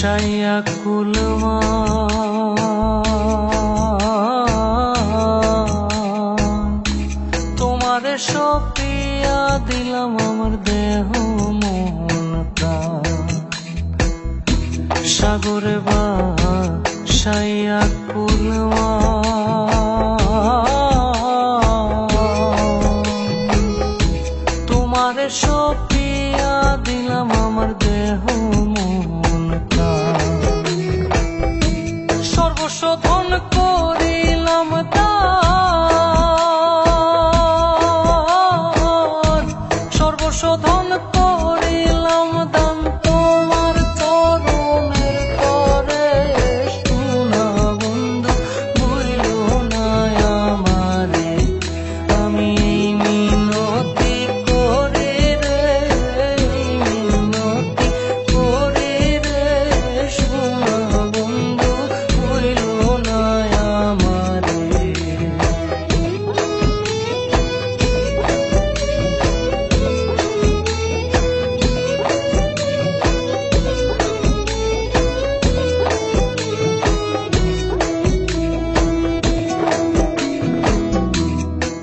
ভাসাইয়া কুলমা। তোমার সপিয়া দিলাম আমার দেহ। কেমন করিলাম তা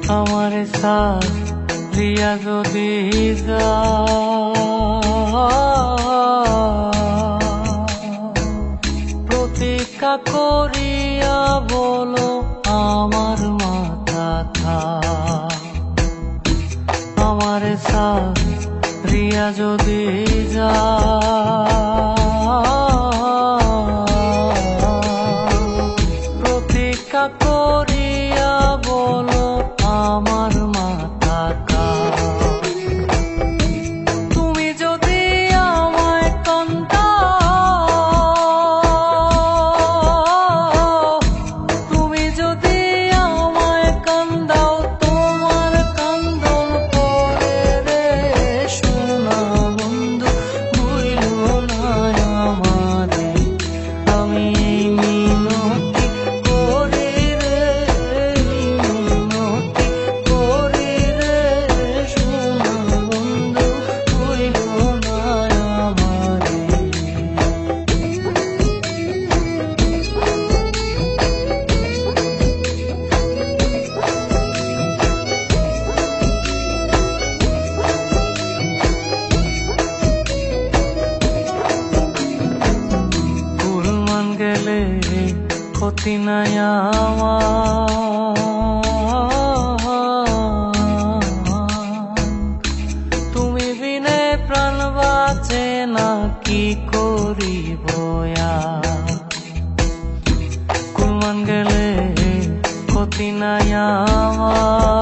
আমার সাথ দিয়া যদি যা প্রতীক্ষা করিয়া বলো আমার মাথা থা আমার সাথ দিয়া যদি যা গেলে ক্ষতি নাই তুমি বিনে প্রাণ বাঁচে না কি করি বয়া কুমন গেলে ক্ষতি নাই আমার